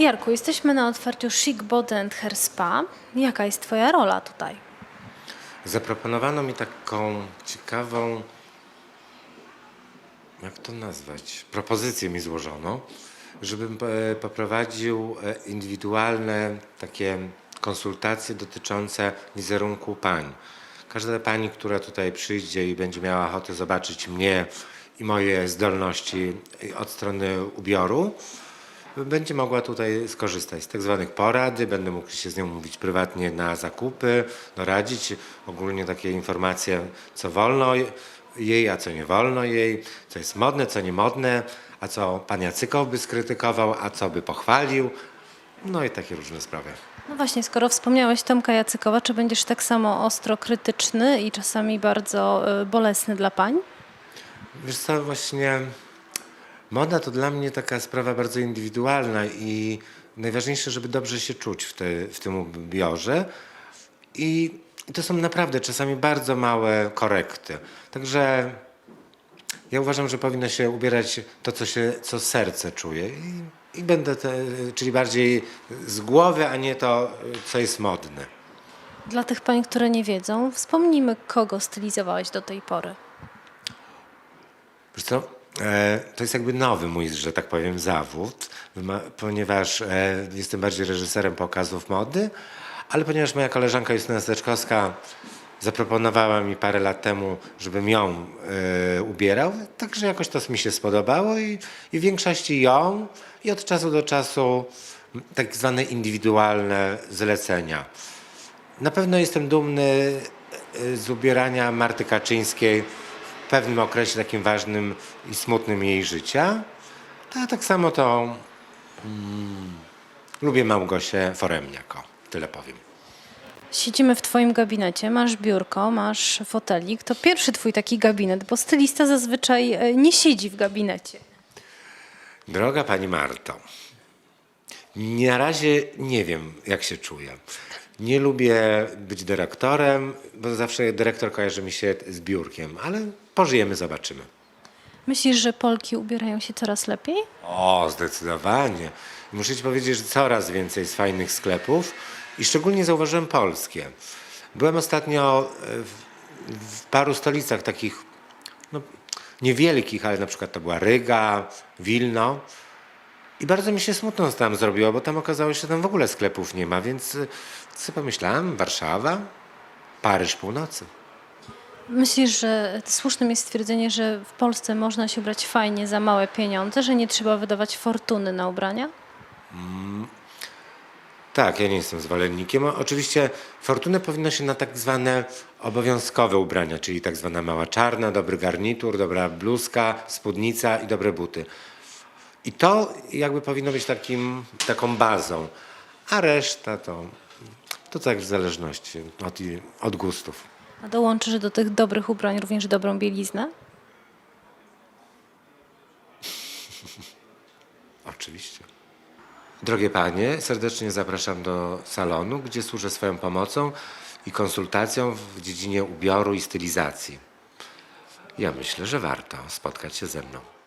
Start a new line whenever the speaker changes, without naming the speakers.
Jarku, jesteśmy na otwarciu Chic Body and Hair Spa. Jaka jest Twoja rola tutaj?
Zaproponowano mi taką ciekawą, jak to nazwać, propozycję mi złożono, żebym e, poprowadził e, indywidualne takie konsultacje dotyczące wizerunku pań. Każda pani, która tutaj przyjdzie i będzie miała ochotę zobaczyć mnie i moje zdolności od strony ubioru, będzie mogła tutaj skorzystać z tak zwanych porady, będę mógł się z nią mówić prywatnie na zakupy, doradzić ogólnie takie informacje, co wolno jej, a co nie wolno jej, co jest modne, co nie modne, a co pan Jacykow by skrytykował, a co by pochwalił, no i takie różne sprawy.
No właśnie, skoro wspomniałeś Tomka Jacykowa, czy będziesz tak samo ostro krytyczny i czasami bardzo y, bolesny dla pań?
Wiesz co, właśnie moda to dla mnie taka sprawa bardzo indywidualna i najważniejsze, żeby dobrze się czuć w, te, w tym ubiorze. I to są naprawdę czasami bardzo małe korekty. Także ja uważam, że powinno się ubierać to, co, się, co serce czuje. I, i będę, te, czyli bardziej z głowy, a nie to, co jest modne.
Dla tych pań, które nie wiedzą, wspomnijmy, kogo stylizowałeś do tej pory.
Wiesz co, to jest jakby nowy mój, że tak powiem, zawód, ponieważ e, jestem bardziej reżyserem pokazów mody, ale ponieważ moja koleżanka Justyna Steczkowska zaproponowała mi parę lat temu, żebym ją e, ubierał, także jakoś to mi się spodobało i, i w większości ją i od czasu do czasu tak zwane indywidualne zlecenia. Na pewno jestem dumny e, z ubierania Marty Kaczyńskiej pewnym okresie takim ważnym i smutnym jej życia. A tak samo to mm, lubię Małgosię Foremniak, o, tyle powiem.
Siedzimy w Twoim gabinecie, masz biurko, masz fotelik. To pierwszy Twój taki gabinet, bo stylista zazwyczaj y, nie siedzi w gabinecie.
Droga pani Marto, na razie nie wiem, jak się czuję. Nie lubię być dyrektorem, bo zawsze dyrektor kojarzy mi się z biurkiem, ale pożyjemy, zobaczymy.
Myślisz, że Polki ubierają się coraz lepiej?
O, zdecydowanie. Muszę ci powiedzieć, że coraz więcej jest fajnych sklepów i szczególnie zauważyłem polskie. Byłem ostatnio e, w, w paru stolicach takich no, niewielkich, ale na przykład to była Ryga, Wilno. I bardzo mi się smutno tam zrobiło, bo tam okazało się, że tam w ogóle sklepów nie ma, więc e, co pomyślałem? Warszawa, Paryż północy.
Myślisz, że słusznym jest stwierdzenie, że w Polsce można się ubrać fajnie za małe pieniądze, że nie trzeba wydawać fortuny na ubrania?
Tak, ja nie jestem zwolennikiem. Oczywiście fortunę powinno się na tak zwane obowiązkowe ubrania, czyli tak zwana mała czarna, dobry garnitur, dobra bluzka, spódnica i dobre buty. I to jakby powinno być takim, taką bazą, a reszta to, to tak w zależności od, od gustów.
A dołączysz do tych dobrych ubrań również dobrą bieliznę?
Oczywiście. Drogie panie, serdecznie zapraszam do salonu, gdzie służę swoją pomocą i konsultacją w dziedzinie ubioru i stylizacji. Ja myślę, że warto spotkać się ze mną.